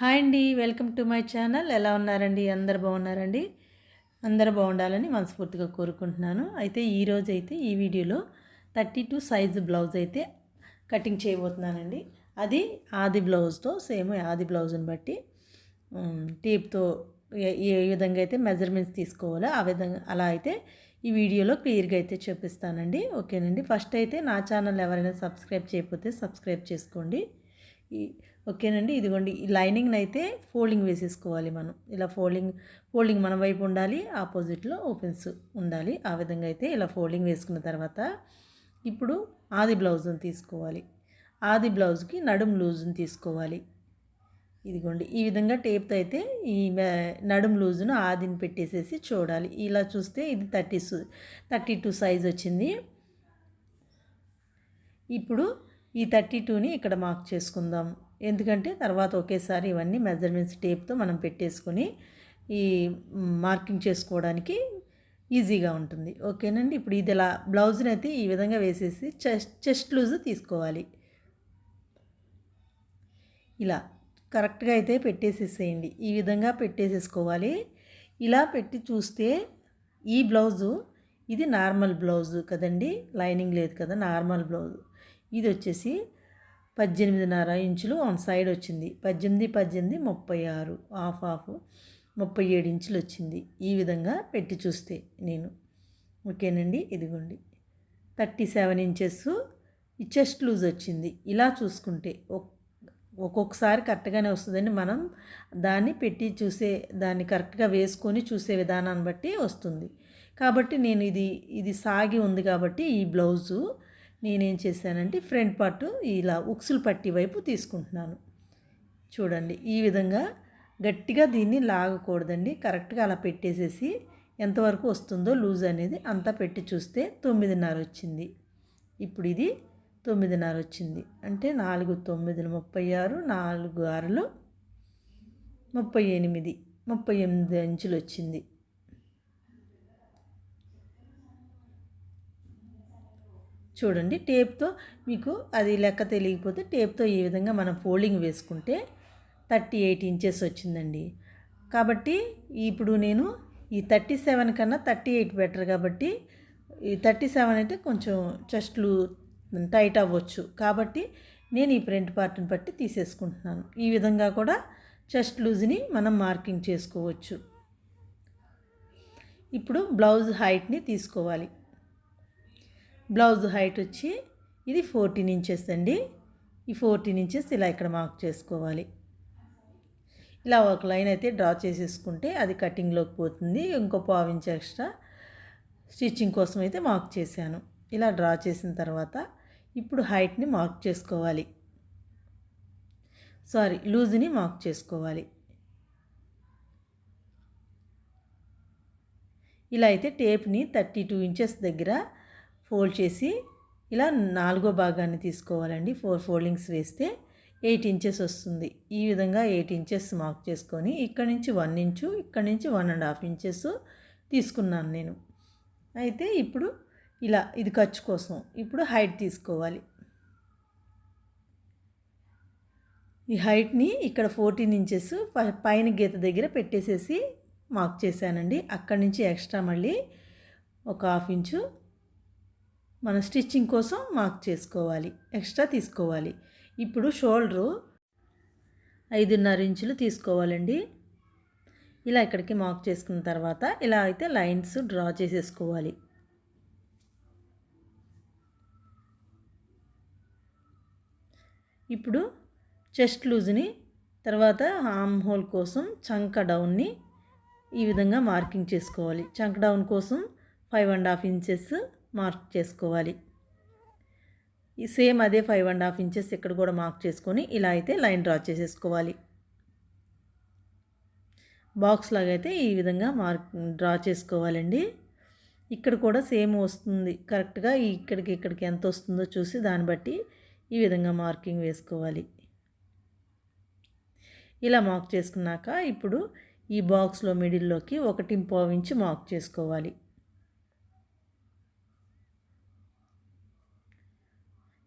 Hi అండి welcome to my channel. ఎలా ఉన్నారండి? అందరు బాగున్నారండి? అందరు బాగుండాలని మనస్ఫూర్తిగా కోరుకుంటున్నాను. అయితే ఈరోజు అయితే ఈ వీడియోలో థర్టీ టూ సైజు బ్లౌజ్ అయితే కటింగ్ చేయబోతున్నానండి. అది ఆది బ్లౌజ్తో సేమ్ ఆది బ్లౌజ్ని బట్టి టేప్తో ఏ ఏ విధంగా అయితే మెజర్మెంట్స్ తీసుకోవాలో ఆ విధంగా అలా అయితే ఈ వీడియోలో క్లియర్గా అయితే చూపిస్తానండి. ఓకేనండి? ఫస్ట్ అయితే నా ఛానల్ ఎవరైనా సబ్స్క్రైబ్ చేయకపోతే సబ్స్క్రైబ్ చేసుకోండి. ఈ ఓకేనండి? ఇదిగోండి ఈ లైనింగ్ని అయితే ఫోల్డింగ్ వేసేసుకోవాలి మనం. ఇలా ఫోల్డింగ్ ఫోల్డింగ్ మన వైపు ఉండాలి ఆపోజిట్లో ఓపెన్స్ ఉండాలి. ఆ విధంగా అయితే ఇలా ఫోల్డింగ్ వేసుకున్న తర్వాత ఇప్పుడు ఆది బ్లౌజ్ని తీసుకోవాలి. ఆది బ్లౌజ్కి నడుం లూజ్ని తీసుకోవాలి. ఇదిగోండి ఈ విధంగా టేప్తో అయితే ఈ నడుం లూజును ఆదిని పెట్టేసేసి చూడాలి. ఇలా చూస్తే ఇది థర్టీ థర్టీ టూ సైజ్ వచ్చింది. ఇప్పుడు ఈ థర్టీ టూని ఇక్కడ మార్క్ చేసుకుందాం. ఎందుకంటే తర్వాత ఒకేసారి ఇవన్నీ మెజర్మెంట్స్ టేప్తో మనం పెట్టేసుకొని ఈ మార్కింగ్ చేసుకోవడానికి ఈజీగా ఉంటుంది. ఓకేనండి? ఇప్పుడు ఇది ఇలా బ్లౌజ్ని అయితే ఈ విధంగా వేసేసి చెస్ట్ చెస్ట్ లూజ్ తీసుకోవాలి. ఇలా కరెక్ట్గా అయితే పెట్టేసేసేయండి. ఈ విధంగా పెట్టేసేసుకోవాలి. ఇలా పెట్టి చూస్తే ఈ బ్లౌజు ఇది నార్మల్ బ్లౌజు కదండి? లైనింగ్ లేదు కదా? Normal blouse. ఇది వచ్చేసి పద్దెనిమిదిన్నర ఇంచులు వన్ సైడ్ వచ్చింది. పద్దెనిమిది పద్దెనిమిది ముప్పై ఆరు హాఫ్ హాఫ్ ముప్పై ఏడు ఇంచులు వచ్చింది. ఈ విధంగా పెట్టి చూస్తే నేను. ఓకేనండి? ఇదిగోండి. Thirty seven inches chest loose వచ్చింది. ఇలా చూసుకుంటే ఒక్కొక్కసారి కరెక్ట్గానే వస్తుందండి. మనం దాన్ని పెట్టి చూసే దాన్ని కరెక్ట్గా వేసుకొని చూసే విధానాన్ని బట్టి వస్తుంది. కాబట్టి నేను ఇది ఇది సాగి ఉంది కాబట్టి ఈ బ్లౌజు నేనేం చేశానంటే ఫ్రంట్ పార్ట్ ఇలా ఉక్సులు పట్టి వైపు తీసుకుంటున్నాను. చూడండి ఈ విధంగా గట్టిగా దీన్ని లాగకూడదండి. కరెక్ట్గా అలా పెట్టేసేసి ఎంతవరకు వస్తుందో లూజ్ అనేది అంతా పెట్టి చూస్తే తొమ్మిదిన్నర వచ్చింది. ఇప్పుడు ఇది తొమ్మిదిన్నర వచ్చింది. అంటే నాలుగు తొమ్మిది ముప్పై ఆరు నాలుగు ఆరులో ముప్పై ఎనిమిది ముప్పై ఎనిమిది అంచులు వచ్చింది. చూడండి టేప్తో మీకు అది లెక్క తెలియకపోతే టేప్తో ఈ విధంగా మనం ఫోల్డింగ్ వేసుకుంటే థర్టీ ఎయిట్ ఇంచెస్ వచ్చిందండి. కాబట్టి ఇప్పుడు నేను ఈ థర్టీ సెవెన్ కన్నా థర్టీ ఎయిట్ బెటర్ కాబట్టి ఈ థర్టీ సెవెన్ అయితే కొంచెం చెస్ట్లు టైట్ అవ్వచ్చు. కాబట్టి నేను ఈ ప్రింట్ పార్ట్ని బట్టి తీసేసుకుంటున్నాను. ఈ విధంగా కూడా చెస్ట్ లూజ్ని మనం మార్కింగ్ చేసుకోవచ్చు. ఇప్పుడు బ్లౌజ్ హైట్ని తీసుకోవాలి. బ్లౌజ్ హైట్ వచ్చి ఇది ఫోర్టీన్ ఇంచెస్ అండి. ఈ ఫోర్టీన్ ఇంచెస్ ఇలా ఇక్కడ మార్క్ చేసుకోవాలి. ఇలా ఒక లైన్ అయితే డ్రా చేసేసుకుంటే అది కటింగ్లోకి పోతుంది. ఇంకో పావు ఇంచ్ ఎక్స్ట్రా స్టిచ్చింగ్ కోసం అయితే మార్క్ చేశాను. ఇలా డ్రా చేసిన తర్వాత ఇప్పుడు హైట్ని మార్క్ చేసుకోవాలి. సారీ లూజ్ని మార్క్ చేసుకోవాలి. ఇలా అయితే టేప్ని థర్టీ టూ ఇంచెస్ దగ్గర ఫోల్డ్ చేసి ఇలా నాలుగో భాగాన్ని తీసుకోవాలండి. ఫోర్ ఫోల్డింగ్స్ వేస్తే ఎయిట్ ఇంచెస్ వస్తుంది. ఈ విధంగా ఎయిట్ ఇంచెస్ మార్క్ చేసుకొని ఇక్కడ నుంచి వన్ ఇంచు ఇక్కడ నుంచి వన్ అండ్ హాఫ్ ఇంచెస్ తీసుకున్నాను నేను. అయితే ఇప్పుడు ఇలా ఇది ఖర్చు కోసం ఇప్పుడు హైట్ తీసుకోవాలి. ఈ హైట్ని ఇక్కడ ఫోర్టీన్ ఇంచెస్ పైన గీత దగ్గర పెట్టేసేసి మార్క్ చేశానండి. అక్కడి నుంచి ఎక్స్ట్రా మళ్ళీ ఒక హాఫ్ ఇంచు మన స్టిచ్చింగ్ కోసం మార్క్ చేసుకోవాలి ఎక్స్ట్రా తీసుకోవాలి. ఇప్పుడు షోల్డరు ఐదున్నర ఇంచులు తీసుకోవాలండి. ఇలా ఇక్కడికి మార్క్ చేసుకున్న తర్వాత ఇలా అయితే లైన్స్ డ్రా చేసేసుకోవాలి. ఇప్పుడు చెస్ట్ లూజ్ని తర్వాత హామ్ హోల్ కోసం చంక డౌన్ని ఈ విధంగా మార్కింగ్ చేసుకోవాలి. చంక డౌన్ కోసం five and half inches mark చేసుకోవాలి. ఈ సేమ్ అదే ఫైవ్ అండ్ హాఫ్ ఇంచెస్ ఇక్కడ కూడా మార్క్ చేసుకొని ఇలా అయితే లైన్ డ్రా చేసేసుకోవాలి. బాక్స్ లాగా అయితే ఈ విధంగా మార్క్ డ్రా చేసుకోవాలండి. ఇక్కడ కూడా సేమ్ వస్తుంది. కరెక్ట్గా ఇక్కడికి ఇక్కడికి ఎంత వస్తుందో చూసి దాన్ని బట్టి ఈ విధంగా మార్కింగ్ వేసుకోవాలి. ఇలా మార్క్ చేసుకున్నాక ఇప్పుడు ఈ బాక్స్లో మిడిల్లోకి ఒకటి ఇంచు మార్క్ చేసుకోవాలి.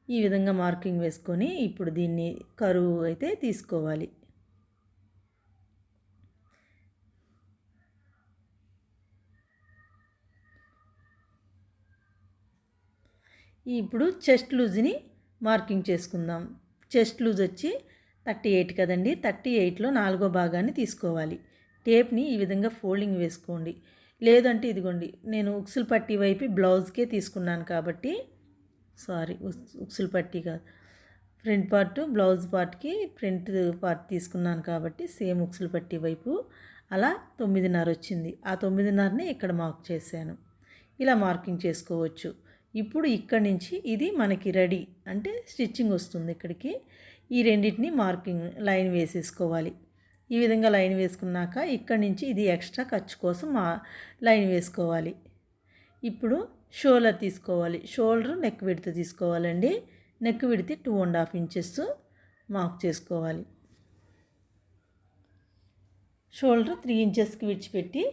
ఈ విధంగా మార్కింగ్ వేసుకొని ఇప్పుడు దీన్ని కరువు అయితే తీసుకోవాలి. ఇప్పుడు చెస్ట్ లూజ్ని మార్కింగ్ చేసుకుందాం. చెస్ట్ లూజ్ వచ్చి థర్టీ ఎయిట్ కదండి థర్టీ ఎయిట్లో నాలుగో భాగాన్ని తీసుకోవాలి. టేప్ని ఈ విధంగా ఫోల్డింగ్ వేసుకోండి. లేదంటే ఇదిగోండి నేను ఉక్సులు పట్టి వైపు బ్లౌజ్కే తీసుకున్నాను కాబట్టి సారీ ఉక్సులు పట్టి కాదు. ఫ్రంట్ పార్ట్ బ్లౌజ్ పార్ట్కి ఫ్రంట్ పార్ట్ తీసుకున్నాను కాబట్టి సేమ్ ఉక్సులు పట్టి వైపు అలా తొమ్మిదిన్నర వచ్చింది. ఆ తొమ్మిదిన్నరని ఇక్కడ మార్క్ చేశాను. ఇలా మార్కింగ్ చేసుకోవచ్చు. ఇప్పుడు ఇక్కడి నుంచి ఇది మనకి రెడీ అంటే స్టిచ్చింగ్ వస్తుంది ఇక్కడికి. ఈ రెండింటిని మార్కింగ్ లైన్ వేసేసుకోవాలి. ఈ విధంగా లైన్ వేసుకున్నాక ఇక్కడి నుంచి ఇది ఎక్స్ట్రా ఖర్చు కోసం మా లైన్ వేసుకోవాలి. ఇప్పుడు షోల్డర్ తీసుకోవాలి. షోల్డర్ నెక్ విడత తీసుకోవాలండి. Neck విడితే two and half inches mark చేసుకోవాలి. షోల్డర్ త్రీ ఇంచెస్కి విడిచిపెట్టి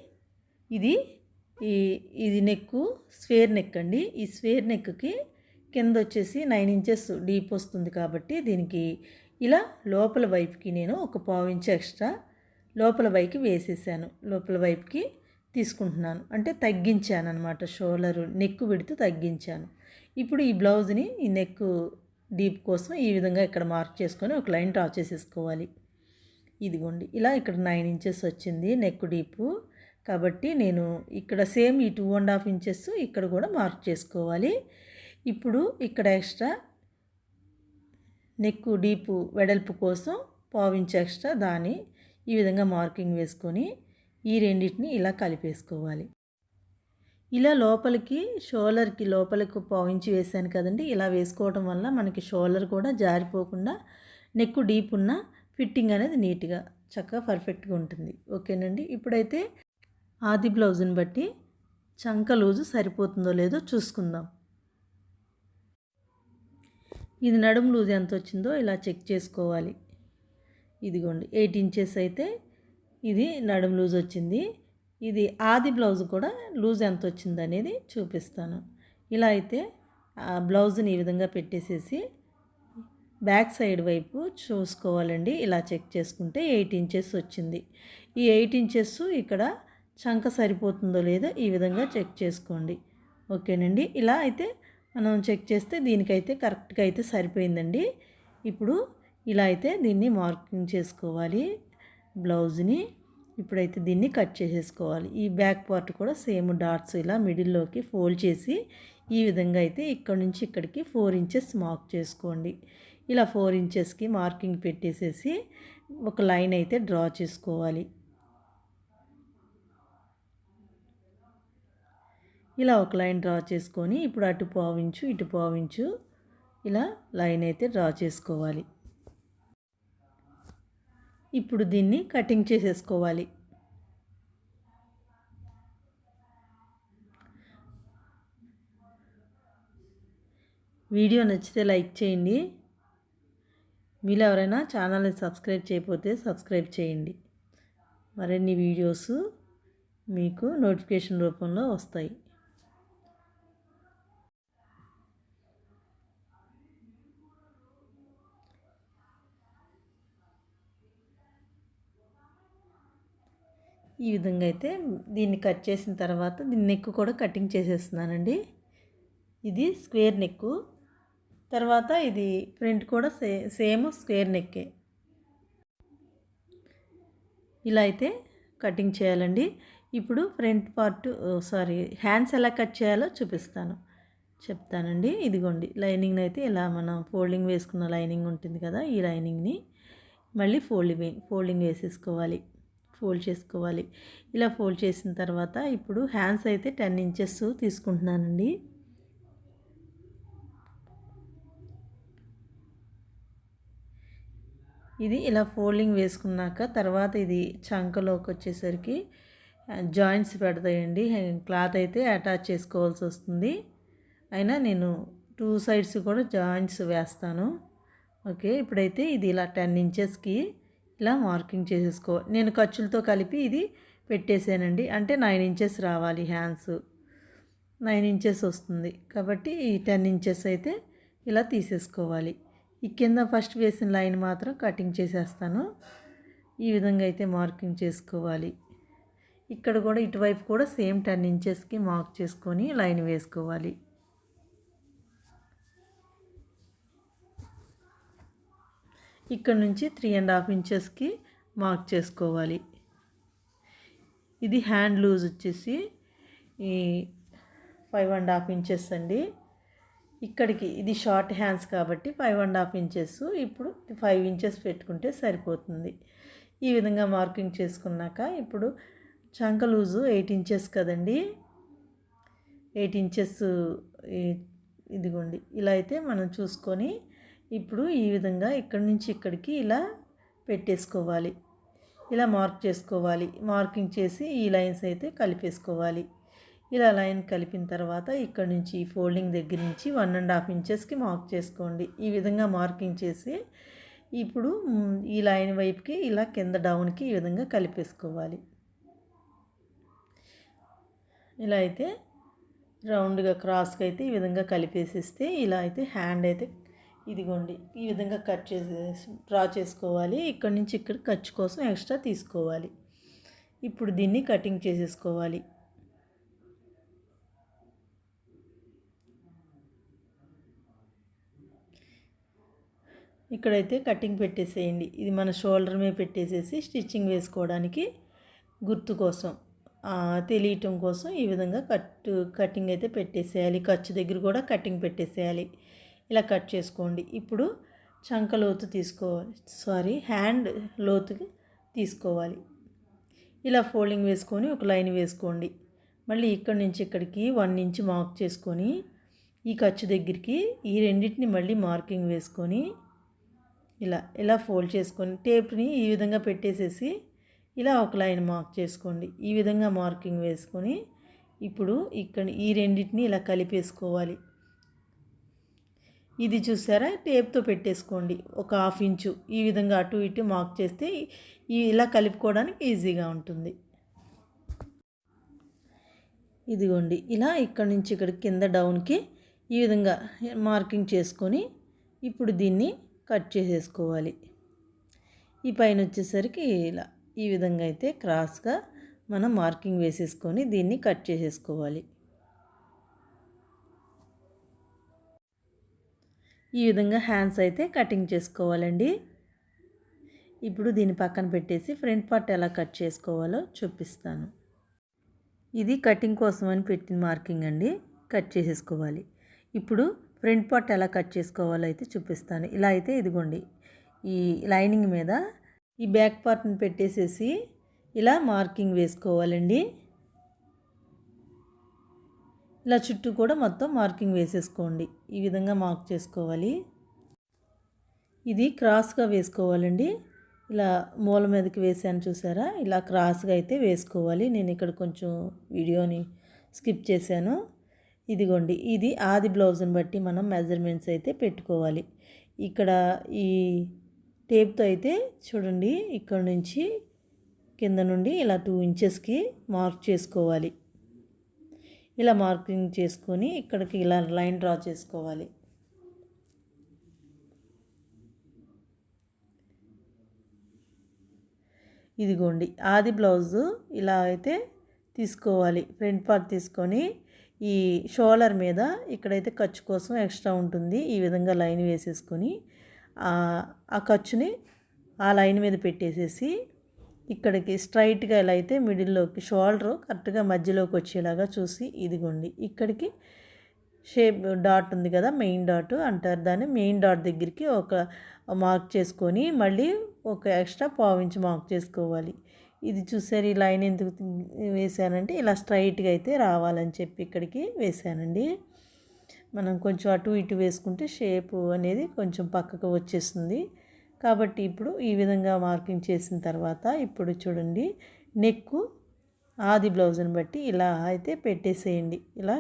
ఇది ఈ ఇది నెక్కు స్వేర్ నెక్ అండి. ఈ స్వేర్ నెక్కి కింద వచ్చేసి నైన్ ఇంచెస్ డీప్ వస్తుంది కాబట్టి దీనికి ఇలా లోపల వైపుకి నేను ఒక పావు ఇంచ్ ఎక్స్ట్రా లోపల వైపుకి వేసేసాను. లోపల వైపుకి తీసుకుంటున్నాను. అంటే తగ్గించాను అనమాట షోలర్ నెక్ విడుతూ తగ్గించాను. ఇప్పుడు ఈ బ్లౌజ్ని ఈ నెక్ డీప్ కోసం ఈ విధంగా ఇక్కడ మార్క్ చేసుకొని ఒక లైన్ డ్రా చేసేసుకోవాలి. ఇదిగోండి. ఇలా ఇక్కడ నైన్ ఇంచెస్ వచ్చింది నెక్ డీపు. కాబట్టి నేను ఇక్కడ సేమ్ ఈ టూ అండ్ హాఫ్ ఇంచెస్ ఇక్కడ కూడా మార్క్ చేసుకోవాలి. ఇప్పుడు ఇక్కడ ఎక్స్ట్రా నెక్ డీపు వెడల్పు కోసం పావించి ఎక్స్ట్రా దాన్ని ఈ విధంగా మార్కింగ్ వేసుకొని ఈ రెండింటిని ఇలా కలిపేసుకోవాలి. ఇలా లోపలికి షోలర్కి లోపలికి పాయించి వేసాను కదండి ఇలా వేసుకోవడం వల్ల మనకి షోలర్ కూడా జారిపోకుండా నెక్ డీప్ ఉన్న ఫిట్టింగ్ అనేది నీట్గా చక్కగా పర్ఫెక్ట్గా ఉంటుంది. ఓకేనండి? ఇప్పుడైతే ఆది బ్లౌజ్ని బట్టి చంక లూజు సరిపోతుందో లేదో చూసుకుందాం. ఇది నడుము లూజ్ ఎంత వచ్చిందో ఇలా చెక్ చేసుకోవాలి. ఇదిగోండి ఎయిట్ ఇంచెస్ అయితే ఇది నడుము లూజ్ వచ్చింది. ఇది ఆది బ్లౌజ్ కూడా లూజ్ ఎంత వచ్చింది అనేది చూపిస్తాను. ఇలా అయితే ఆ బ్లౌజ్ని ఈ విధంగా పెట్టేసేసి బ్యాక్ సైడ్ వైపు చూసుకోవాలండి. ఇలా చెక్ చేసుకుంటే ఎయిట్ ఇంచెస్ వచ్చింది. ఈ ఎయిట్ ఇంచెస్ ఇక్కడ చంక సరిపోతుందో లేదో ఈ విధంగా చెక్ చేసుకోండి. ఓకేనండి? ఇలా అయితే మనం చెక్ చేస్తే దీనికైతే కరెక్ట్గా అయితే సరిపోయిందండి. ఇప్పుడు ఇలా అయితే దీన్ని మార్కింగ్ చేసుకోవాలి. బ్లౌజ్ని ఇప్పుడైతే దీన్ని కట్ చేసేసుకోవాలి. ఈ బ్యాక్ పార్ట్ కూడా సేమ్ డాట్స్ ఇలా మిడిల్లోకి ఫోల్డ్ చేసి ఈ విధంగా అయితే ఇక్కడ నుంచి ఇక్కడికి ఫోర్ ఇంచెస్ మార్క్ చేసుకోండి. ఇలా ఫోర్ ఇంచెస్కి మార్కింగ్ పెట్టేసేసి ఒక లైన్ అయితే డ్రా చేసుకోవాలి. ఇలా ఒక లైన్ డ్రా చేసుకొని ఇప్పుడు అటు పావించు ఇటు పావించు ఇలా లైన్ అయితే డ్రా చేసుకోవాలి. ఇప్పుడు దీన్ని కటింగ్ చేసేసుకోవాలి. వీడియో నచ్చితే లైక్ చేయండి. మీరు ఎవరైనా ఛానల్ని సబ్స్క్రైబ్ చేయకపోతే సబ్స్క్రైబ్ చేయండి. మరిన్ని వీడియోస్ మీకు నోటిఫికేషన్ రూపంలో వస్తాయి. ఈ విధంగా అయితే దీన్ని కట్ చేసిన తర్వాత దీన్ని నెక్ కూడా కటింగ్ చేసేస్తున్నానండి. ఇది స్క్వేర్ నెక్కు. తర్వాత ఇది ఫ్రంట్ కూడా సే సేమ్ స్క్వేర్ నెక్కే. ఇలా అయితే కటింగ్ చేయాలండి. ఇప్పుడు ఫ్రంట్ పార్ట్ సారీ హ్యాండ్స్ ఎలా కట్ చేయాలో చూపిస్తాను. చెప్తానండి. ఇదిగోండి లైనింగ్ అయితే ఇలా మనం ఫోల్డింగ్ వేసుకున్న లైనింగ్ ఉంటుంది కదా ఈ లైనింగ్ని మళ్ళీ ఫోల్డింగ్ ఫోల్డింగ్ వేసేసుకోవాలి. ఫోల్డ్ చేసుకోవాలి. ఇలా ఫోల్డ్ చేసిన తర్వాత ఇప్పుడు హ్యాండ్స్ అయితే టెన్ ఇంచెస్ తీసుకుంటున్నానండి. ఇది ఇలా ఫోల్డింగ్ వేసుకున్నాక తర్వాత ఇది చంకలోకి వచ్చేసరికి జాయింట్స్ పెడతాయండి. క్లాత్ అయితే అటాచ్ చేసుకోవాల్సి వస్తుంది. అయినా నేను టూ సైడ్స్ కూడా జాయింట్స్ వేస్తాను. ఓకే ఇప్పుడైతే ఇది ఇలా టెన్ ఇంచెస్కి ఇలా మార్కింగ్ చేసేసుకో. నేను ఖర్చులతో కలిపి ఇది పెట్టేసానండి. అంటే నైన్ ఇంచెస్ రావాలి హ్యాండ్స్. నైన్ ఇంచెస్ వస్తుంది. కాబట్టి ఈ టెన్ ఇంచెస్ అయితే ఇలా తీసేసుకోవాలి. ఈ కింద ఫస్ట్ వేసిన లైన్ మాత్రం కటింగ్ చేసేస్తాను. ఈ విధంగా అయితే మార్కింగ్ చేసుకోవాలి. ఇక్కడ కూడా ఇటువైపు కూడా సేమ్ టెన్ ఇంచెస్కి మార్క్ చేసుకొని లైన్ వేసుకోవాలి. ఇక్కడ నుంచి త్రీ అండ్ హాఫ్ ఇంచెస్కి మార్క్ చేసుకోవాలి. ఇది హ్యాండ్ లూజ్ వచ్చేసి ఈ ఫైవ్ అండ్ హాఫ్ ఇంచెస్ అండి. ఇక్కడికి ఇది షార్ట్ హ్యాండ్స్ కాబట్టి ఫైవ్ అండ్ హాఫ్ ఇంచెస్ ఇప్పుడు ఫైవ్ ఇంచెస్ పెట్టుకుంటే సరిపోతుంది. ఈ విధంగా మార్కింగ్ చేసుకున్నాక ఇప్పుడు చంక లూజు ఎయిట్ ఇంచెస్ కదండి. ఎయిట్ ఇంచెస్ ఇదిగోండి. ఇలా అయితే మనం చూసుకొని ఇప్పుడు ఈ విధంగా ఇక్కడి నుంచి ఇక్కడికి ఇలా పెట్టేసుకోవాలి. ఇలా మార్క్ చేసుకోవాలి. మార్కింగ్ చేసి ఈ లైన్స్ అయితే కలిపేసుకోవాలి. ఇలా లైన్ కలిపిన తర్వాత ఇక్కడ నుంచి ఫోల్డింగ్ దగ్గర నుంచి వన్ అండ్ హాఫ్ ఇంచెస్కి మార్క్ చేసుకోండి. ఈ విధంగా మార్కింగ్ చేసి ఇప్పుడు ఈ లైన్ వైపుకి ఇలా కింద డౌన్కి ఈ విధంగా కలిపేసుకోవాలి. ఇలా అయితే రౌండ్గా క్రాస్కి అయితే ఈ విధంగా కలిపేసిస్తే ఇలా అయితే హ్యాండ్ అయితే ఇదిగోండి ఈ విధంగా కట్ చేసి డ్రా చేసుకోవాలి. ఇక్కడ నుంచి ఇక్కడ ఖర్చు కోసం ఎక్స్ట్రా తీసుకోవాలి. ఇప్పుడు దీన్ని కటింగ్ చేసేసుకోవాలి. ఇక్కడైతే కటింగ్ పెట్టేసేయండి. ఇది మన షోల్డర్ మీద పెట్టేసేసి స్టిచ్చింగ్ వేసుకోవడానికి గుర్తు కోసం తెలియటం కోసం ఈ విధంగా కట్ కటింగ్ అయితే పెట్టేసేయాలి. ఖర్చు దగ్గర కూడా కటింగ్ పెట్టేసేయాలి. ఇలా కట్ చేసుకోండి. ఇప్పుడు చంక లోతు తీసుకోవాలి సారీ హ్యాండ్ లోతు తీసుకోవాలి. ఇలా ఫోల్డింగ్ వేసుకొని ఒక లైన్ వేసుకోండి. మళ్ళీ ఇక్కడి నుంచి ఇక్కడికి వన్ ఇంచ్ మార్క్ చేసుకొని ఈ ఖర్చు దగ్గరికి ఈ రెండింటిని మళ్ళీ మార్కింగ్ వేసుకొని ఇలా ఇలా ఫోల్డ్ చేసుకొని టేప్ని ఈ విధంగా పెట్టేసేసి ఇలా ఒక లైన్ మార్క్ చేసుకోండి. ఈ విధంగా మార్కింగ్ వేసుకొని ఇప్పుడు ఇక్కడ ఈ రెండింటిని ఇలా కలిపేసుకోవాలి. ఇది చూసారా? టేప్తో పెట్టేసుకోండి. ఒక హాఫ్ ఇంచు. ఈ విధంగా అటు ఇటు మార్క్ చేస్తే ఇలా కలుపుకోవడానికి ఈజీగా ఉంటుంది. ఇదిగోండి. ఇలా ఇక్కడ నుంచి ఇక్కడ కింద డౌన్కి ఈ విధంగా మార్కింగ్ చేసుకొని ఇప్పుడు దీన్ని కట్ చేసేసుకోవాలి. ఈ పైన వచ్చేసరికి ఇలా. ఈ విధంగా అయితే క్రాస్గా మనం మార్కింగ్ వేసేసుకొని దీన్ని కట్ చేసేసుకోవాలి. ఈ విధంగా హ్యాండ్స్ అయితే కటింగ్ చేసుకోవాలండి. ఇప్పుడు దీన్ని పక్కన పెట్టేసి ఫ్రంట్ పార్ట్ ఎలా కట్ చేసుకోవాలో చూపిస్తాను. ఇది కటింగ్ కోసం అని పెట్టిన మార్కింగ్ అండి. కట్ చేసేసుకోవాలి. ఇప్పుడు ఫ్రంట్ పార్ట్ ఎలా కట్ చేసుకోవాలో అయితే చూపిస్తాను. ఇలా అయితే ఇదిగోండి. ఈ లైనింగ్ మీద ఈ బ్యాక్ పార్ట్ని పెట్టేసేసి ఇలా మార్కింగ్ వేసుకోవాలండి. ఇలా చుట్టూ కూడా మొత్తం మార్కింగ్ వేసేసుకోండి. ఈ విధంగా మార్క్ చేసుకోవాలి. ఇది క్రాస్గా వేసుకోవాలండి. ఇలా మూల మీదకి వేసాను చూసారా? ఇలా క్రాస్గా అయితే వేసుకోవాలి. నేను ఇక్కడ కొంచెం వీడియోని స్కిప్ చేశాను. ఇదిగోండి ఇది ఆది బ్లౌజ్ని బట్టి మనం మెజర్మెంట్స్ అయితే పెట్టుకోవాలి. ఇక్కడ ఈ టేప్తో అయితే చూడండి ఇక్కడ నుంచి కింద నుండి ఇలా టూ ఇంచెస్కి మార్క్ చేసుకోవాలి. ఇలా మార్కింగ్ చేసుకొని ఇక్కడికి ఇలా లైన్ డ్రా చేసుకోవాలి. ఇదిగోండి ఆది బ్లౌజు ఇలా అయితే తీసుకోవాలి. ఫ్రంట్ పార్ట్ తీసుకొని ఈ షోలర్ మీద ఇక్కడైతే ఖర్చు కోసం ఎక్స్ట్రా ఉంటుంది. ఈ విధంగా లైన్ వేసేసుకొని ఆ ఖర్చుని ఆ లైన్ మీద పెట్టేసేసి ఇక్కడికి స్ట్రైట్గా ఎలా అయితే మిడిల్లోకి షోల్డర్ కరెక్ట్గా మధ్యలోకి వచ్చేలాగా చూసి ఇదిగోండి. ఇక్కడికి షేప్ డాట్ ఉంది కదా మెయిన్ డాట్ అంటారు. దాన్ని మెయిన్ డాట్ దగ్గరికి ఒక మార్క్ చేసుకొని మళ్ళీ ఒక ఎక్స్ట్రా పావించి మార్క్ చేసుకోవాలి. ఇది చూసారు ఈ లైన్ ఎందుకు వేసానంటే ఇలా స్ట్రైట్గా అయితే రావాలని చెప్పి ఇక్కడికి వేసానండి మనం కొంచెం అటు ఇటు వేసుకుంటే షేపు అనేది కొంచెం పక్కకు వచ్చేస్తుంది. కాబట్టి ఇప్పుడు ఈ విధంగా మార్కింగ్ చేసిన తర్వాత ఇప్పుడు చూడండి నెక్కు ఆది బ్లౌజ్ని బట్టి ఇలా అయితే పెట్టేసేయండి. ఇలా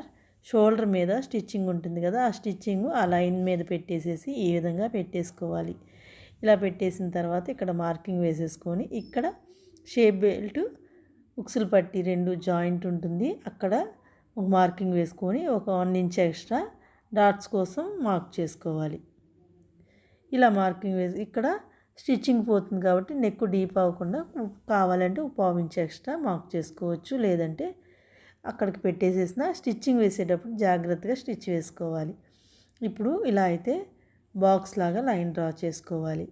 షోల్డర్ మీద స్టిచ్చింగ్ ఉంటుంది కదా ఆ స్టిచ్చింగ్ ఆ లైన్ మీద పెట్టేసేసి ఈ విధంగా పెట్టేసుకోవాలి. ఇలా పెట్టేసిన తర్వాత ఇక్కడ మార్కింగ్ వేసేసుకొని ఇక్కడ షేప్ బెల్ట్ ఉక్సులు పట్టి రెండు జాయింట్ ఉంటుంది. అక్కడ ఒక మార్కింగ్ వేసుకొని ఒక వన్ ఇంచ్ ఎక్స్ట్రా డాట్స్ కోసం మార్క్ చేసుకోవాలి. ఇలా మార్కింగ్ వేసి ఇక్కడ స్టిచ్చింగ్ పోతుంది కాబట్టి నెక్ డీప్ అవ్వకుండా కావాలంటే పావు ఇంచ్ ఎక్స్ట్రా మార్క్ చేసుకోవచ్చు. లేదంటే అక్కడికి పెట్టేసేసిన స్టిచ్చింగ్ వేసేటప్పుడు జాగ్రత్తగా స్టిచ్ వేసుకోవాలి. ఇప్పుడు ఇలా అయితే బాక్స్ లాగా లైన్ డ్రా చేసుకోవాలి.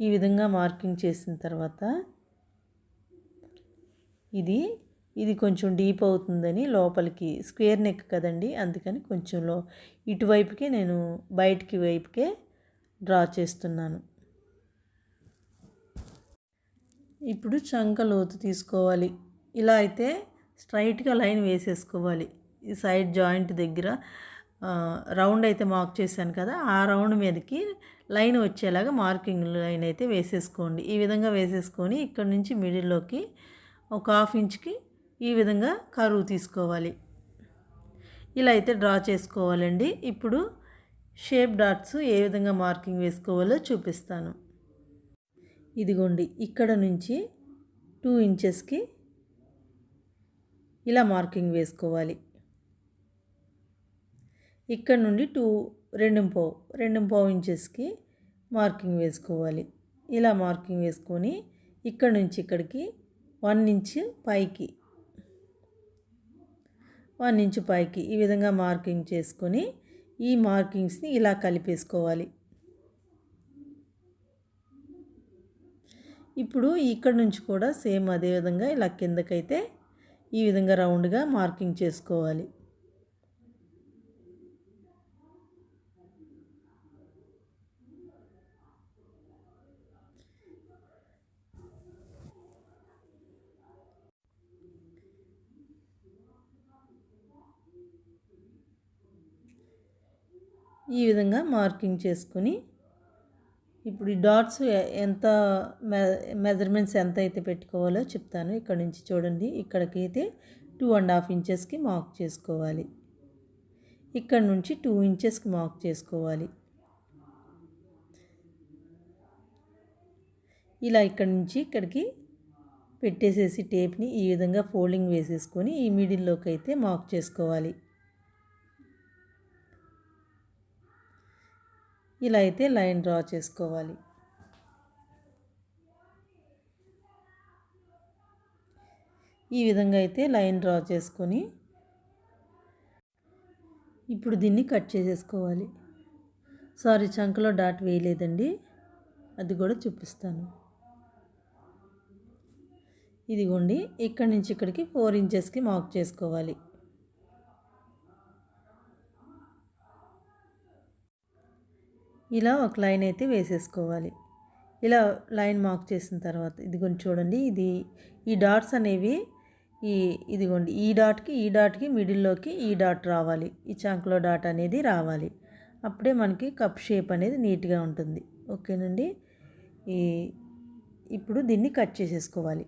ఈ విధంగా మార్కింగ్ చేసిన తర్వాత ఇది ఇది కొంచెం డీప్ అవుతుందని లోపలికి స్క్వేర్ నెక్ కదండి అందుకని కొంచెం లో ఇటువైపుకే నేను బయటికి వైపుకే డ్రా చేస్తున్నాను. ఇప్పుడు చంక లోతు తీసుకోవాలి. ఇలా అయితే స్ట్రైట్గా లైన్ వేసేసుకోవాలి. ఈ సైడ్ జాయింట్ దగ్గర రౌండ్ అయితే మార్క్ చేశాను కదా ఆ రౌండ్ మీదకి లైన్ వచ్చేలాగా మార్కింగ్ లైన్ అయితే వేసేసుకోండి. ఈ విధంగా వేసేసుకొని ఇక్కడ నుంచి మిడిల్లోకి ఒక హాఫ్ ఇంచ్కి ఈ విధంగా కరువు తీసుకోవాలి. ఇలా అయితే డ్రా చేసుకోవాలండి. ఇప్పుడు షేప్ డాట్స్ ఏ విధంగా మార్కింగ్ వేసుకోవాలో చూపిస్తాను. ఇదిగోండి ఇక్కడ నుంచి టూ ఇంచెస్కి ఇలా మార్కింగ్ వేసుకోవాలి. ఇక్కడ నుండి టూ రెండు పావు రెండు పావు ఇంచెస్కి మార్కింగ్ వేసుకోవాలి. ఇలా మార్కింగ్ వేసుకొని ఇక్కడ నుంచి ఇక్కడికి వన్ ఇంచ్ పైకి వన్ ఇంచ్ పైకి ఈ విధంగా మార్కింగ్ చేసుకొని ఈ మార్కింగ్స్ని ఇలా కలిపేసుకోవాలి. ఇప్పుడు ఇక్కడ నుంచి కూడా సేమ్ అదే విధంగా ఇలా కిందకైతే ఈ విధంగా రౌండ్గా మార్కింగ్ చేసుకోవాలి. ఈ విధంగా మార్కింగ్ చేసుకుని ఇప్పుడు ఈ డాట్స్ ఎంత మెజర్మెంట్స్ ఎంత అయితే పెట్టుకోవాలో చెప్తాను. ఇక్కడ నుంచి చూడండి. ఇక్కడికి అయితే టూ అండ్ హాఫ్ ఇంచెస్కి మార్క్ చేసుకోవాలి. ఇక్కడ నుంచి టూ ఇంచెస్కి మార్క్ చేసుకోవాలి. ఇలా ఇక్కడ నుంచి ఇక్కడికి పెట్టేసేసి టేప్ని ఈ విధంగా ఫోల్డింగ్ వేసేసుకొని ఈ మిడిల్లోకి అయితే మార్క్ చేసుకోవాలి. ఇలా అయితే లైన్ డ్రా చేసుకోవాలి. ఈ విధంగా అయితే లైన్ డ్రా చేసుకొని ఇప్పుడు దీన్ని కట్ చేసేసుకోవాలి. సారీ చంకలో డాట్ వేయలేదండి. అది కూడా చూపిస్తాను. ఇదిగోండి ఇక్కడి నుంచి ఇక్కడికి ఫోర్ ఇంచెస్కి మార్క్ చేసుకోవాలి. ఇలా ఒక లైన్ అయితే వేసేసుకోవాలి. ఇలా లైన్ మార్క్ చేసిన తర్వాత ఇదిగోండి చూడండి ఇది ఈ డాట్స్ అనేవి ఈ ఇదిగోండి ఈ డాట్కి ఈ డాట్కి మిడిల్లోకి ఈ డాట్ రావాలి. ఈ చంకలో డాట్ అనేది రావాలి. అప్పుడే మనకి కప్ షేప్ అనేది నీట్గా ఉంటుంది. ఓకేనండి? ఈ ఇప్పుడు దీన్ని కట్ చేసేసుకోవాలి.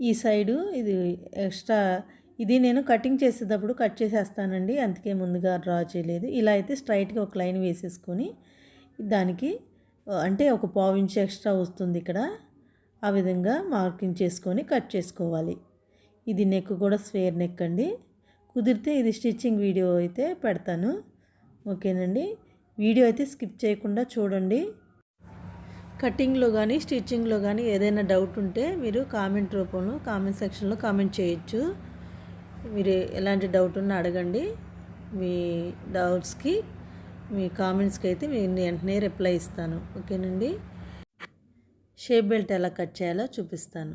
ఈ సైడు ఇది ఎక్స్ట్రా ఇది నేను కటింగ్ చేసేటప్పుడు కట్ చేసేస్తానండి. అందుకే ముందుగా డ్రా చేయలేదు. ఇలా అయితే స్ట్రైట్గా ఒక లైన్ వేసేసుకొని దానికి అంటే ఒక పావు ఇంచ్ ఎక్స్ట్రా వస్తుంది ఇక్కడ. ఆ విధంగా మార్కింగ్ చేసుకొని కట్ చేసుకోవాలి. ఇది నెక్ కూడా స్వేర్ నెక్ అండి. కుదిరితే ఇది స్టిచ్చింగ్ వీడియో అయితే పెడతాను. ఓకేనండి? వీడియో అయితే స్కిప్ చేయకుండా చూడండి. కటింగ్లో కానీ స్టిచ్చింగ్లో కానీ ఏదైనా డౌట్ ఉంటే మీరు కామెంట్ రూపంలో కామెంట్ సెక్షన్లో కామెంట్ చేయొచ్చు. మీరు ఎలాంటి డౌట్ ఉన్నా అడగండి. మీ డౌట్స్కి మీ కామెంట్స్కి అయితే నేను వెంటనే రిప్లై ఇస్తాను. ఓకేనండి? షేప్ బెల్ట్ ఎలా కట్ చేయాలో చూపిస్తాను.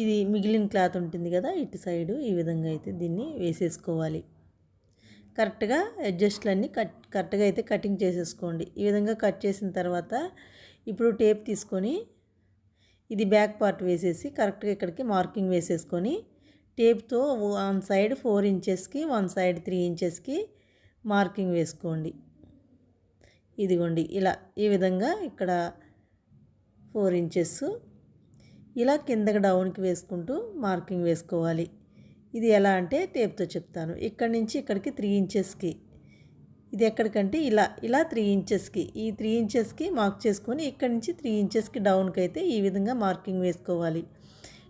ఇది మిగిలిన క్లాత్ ఉంటుంది కదా ఇటు సైడు ఈ విధంగా అయితే దీన్ని వేసేసుకోవాలి. కరెక్ట్గా అడ్జస్ట్లన్నీ కట్ కరెక్ట్గా అయితే కటింగ్ చేసేసుకోండి. ఈ విధంగా కట్ చేసిన తర్వాత ఇప్పుడు టేప్ తీసుకొని ఇది బ్యాక్ పార్ట్ వేసేసి కరెక్ట్గా ఇక్కడికి మార్కింగ్ వేసేసుకొని టేప్తో వన్ సైడ్ ఫోర్ ఇంచెస్కి వన్ సైడ్ త్రీ ఇంచెస్కి మార్కింగ్ వేసుకోండి. ఇదిగోండి ఇలా ఈ విధంగా ఇక్కడ ఫోర్ ఇంచెస్. ఇలా కిందకి డౌన్కి వేసుకుంటూ మార్కింగ్ వేసుకోవాలి. ఇది ఎలా అంటే టేప్తో చెప్తాను. ఇక్కడ నుంచి ఇక్కడికి త్రీ ఇంచెస్కి. ఇది ఎక్కడికంటే ఇలా ఇలా త్రీ ఇంచెస్కి. ఈ త్రీ ఇంచెస్కి మార్క్ చేసుకొని ఇక్కడ నుంచి త్రీ ఇంచెస్కి డౌన్కి అయితే ఈ విధంగా మార్కింగ్ వేసుకోవాలి.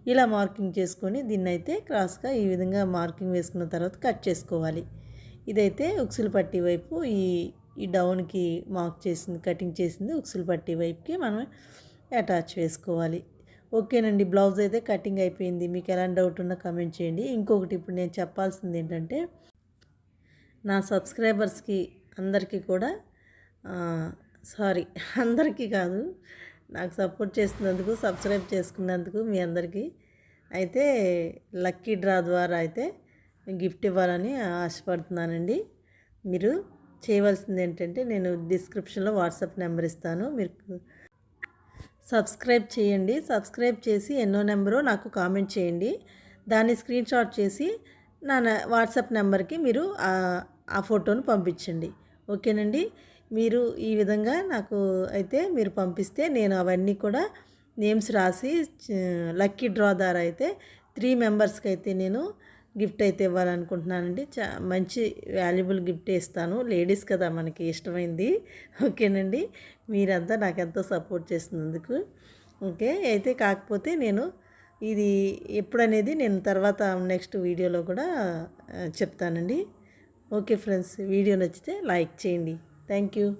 ఇలా మార్కింగ్ చేసుకొని దీన్ని అయితే క్రాస్గా ఈ విధంగా మార్కింగ్ వేసుకున్న తర్వాత కట్ చేసుకోవాలి. ఇదైతే ఉక్సులు పట్టి వైపు ఈ ఈ డౌన్కి మార్క్ చేసింది కటింగ్ చేసింది ఉక్సులు పట్టి వైపుకి మనం అటాచ్ వేసుకోవాలి. ఓకేనండి బ్లౌజ్ అయితే కటింగ్ అయిపోయింది. మీకు ఎలాంటి డౌట్ ఉన్నా కమెంట్ చేయండి. ఇంకొకటి ఇప్పుడు నేను చెప్పాల్సింది ఏంటంటే నా సబ్స్క్రైబర్స్కి అందరికీ కూడా సారీ అందరికీ కాదు నాకు సపోర్ట్ చేసినందుకు సబ్స్క్రైబ్ చేసుకున్నందుకు మీ అందరికీ. అయితే లక్కీ డ్రా ద్వారా అయితే గిఫ్ట్ ఇవ్వాలని ఆశపడుతున్నానండి. మీరు చేయవలసింది ఏంటంటే నేను డిస్క్రిప్షన్లో వాట్సాప్ నెంబర్ ఇస్తాను. మీరు సబ్స్క్రైబ్ చేయండి. సబ్స్క్రైబ్ చేసి ఎన్నో నెంబరో నాకు కామెంట్ చేయండి. దాన్ని స్క్రీన్ షాట్ చేసి నా వాట్సాప్ నెంబర్కి మీరు ఆ- ఆ ఫోటోను పంపించండి. ఓకేనండి? మీరు ఈ విధంగా నాకు అయితే మీరు పంపిస్తే నేను అవన్నీ కూడా నేమ్స్ రాసి లక్కీ డ్రా ద్వారా అయితే త్రీ మెంబర్స్కి అయితే నేను గిఫ్ట్ అయితే ఇవ్వాలనుకుంటున్నానండి. చా మంచి వాల్యుబుల్ గిఫ్ట్ ఇస్తాను. లేడీస్ కదా మనకి ఇష్టమైంది. ఓకేనండి? మీరంతా నాకు ఎంతో సపోర్ట్ చేసినందుకు ఓకే? అయితే కాకపోతే నేను ఇది ఎప్పుడనేది నేను తర్వాత నెక్స్ట్ వీడియోలో కూడా చెప్తానండి. ఓకే ఫ్రెండ్స్ వీడియో నచ్చితే లైక్ చేయండి. Thank you.